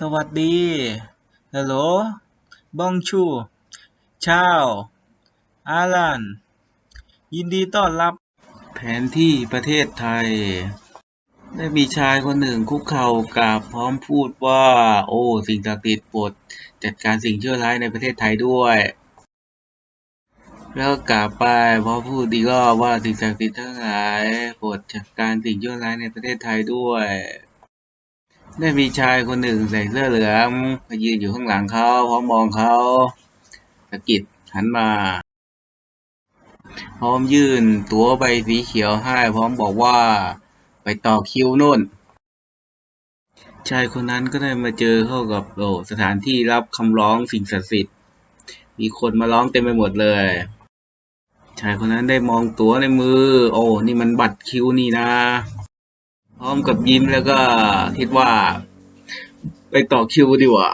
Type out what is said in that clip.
สวัสดีฮัลโหลบองชูชาวอาลัน ยินดีต้อนรับ แผนที่ประเทศไทย ได้มีชายคนหนึ่งคุกเข่ากราบพร้อมพูดว่า โอ้ สิ่งศักดิ์สิทธิ์โปรดจัดการสิ่งชั่วร้ายในประเทศไทยด้วย แล้วกราบไปพร้อมพูดอีกรอบว่าสิ่งศักดิ์สิทธิ์ทั้งหลายโปรดจัดการสิ่งชั่วร้ายในประเทศไทยด้วย ได้มีชายคนหนึ่งใส่เสื้อเหลืองมายืนอยู่ข้างหลังเขาพร้อมมองเขาสะกิดหันมาพร้อมยื่นตั๋วใบสีเขียวให้พร้อมบอกว่าไปต่อคิวนู่น ชายคนนั้นก็ได้มาเจอเข้ากับโอสถานที่รับคำร้องสิ่งศักดิ์สิทธิ์ มีคนมาร้องเต็มไปหมดเลย ชายคนนั้นได้มองตั๋วในมือ โอ้ นี่มันบัตรคิวนี่นะ พร้อมกับยิ้ม แล้วก็คิดว่า ไปต่อคิวดีกว่า